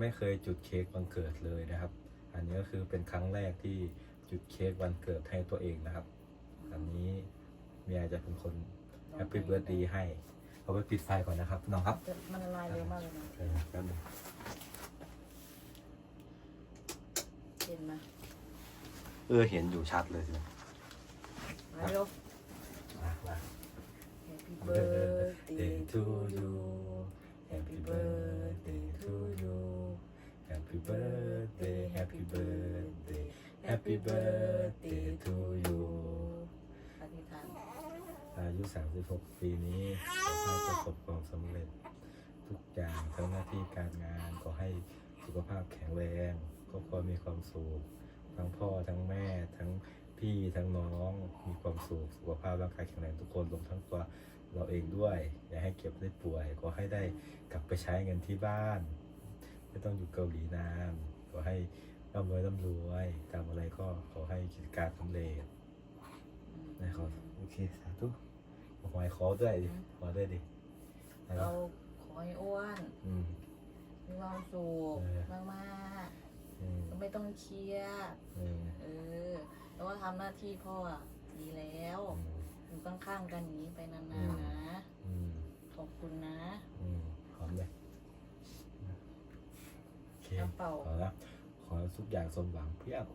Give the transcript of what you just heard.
ไม่เคยจุดเค้กวันเกิดเลยนะครับ อันนี้ก็คือเป็นครั้งแรกที่จุดเค้กวันเกิดให้ตัวเองนะครับ อันนี้เมียจะเป็นคนแฮปปี้เบิร์ดดีให้เอาไปปิดไฟก่อนนะครับน้องครับแต่มันละลายเร็วมากเลยนะเออแป๊บนึงเห็นไหมเออเห็นอยู่ชัดเลยสิมาเร็ว มามา Happy birthday to you Happy birthday to you อธิษฐานอายุ 36 ปีนี้ขอให้ประสบความสำเร็จ ทุกอย่างทั้งหน้าที่การงานขอให้สุขภาพแข็งแรงครอบครัวมีความสุขทั้งพ่อทั้งแม่ทั้งพี่ทั้งน้องมีความสุขสุขภาพร่างกายแข็งแรงทุกคนรวมทั้งตัวเราเองด้วย อย่าให้เก็บได้ป่วยขอให้ได้กลับไปใช้เงินที่บ้าน ไม่ต้องอยู่เกาหลีนานขอให้ร่ำรวยร่ำรวยทำอะไรก็ขอให้ กิจการสำเร็จได้ขอโอเคสาธุขอให้ขอด้วยดิขอด้วยดิได้เราปะขอให้อ้วนอืมมีความสุขเออมากอืมๆไม่ต้องเครียดอืมเออแล้วก็ทำหน้าที่พ่ออะดีแล้วอืมอยู่ข้างๆกันอย่างนี้ไปนานอืมๆนะอืมขอบคุณนะอืมหอมเลยโอเคน้ำเปล่าขอละขอทุกอย่างสมหวังเพียบ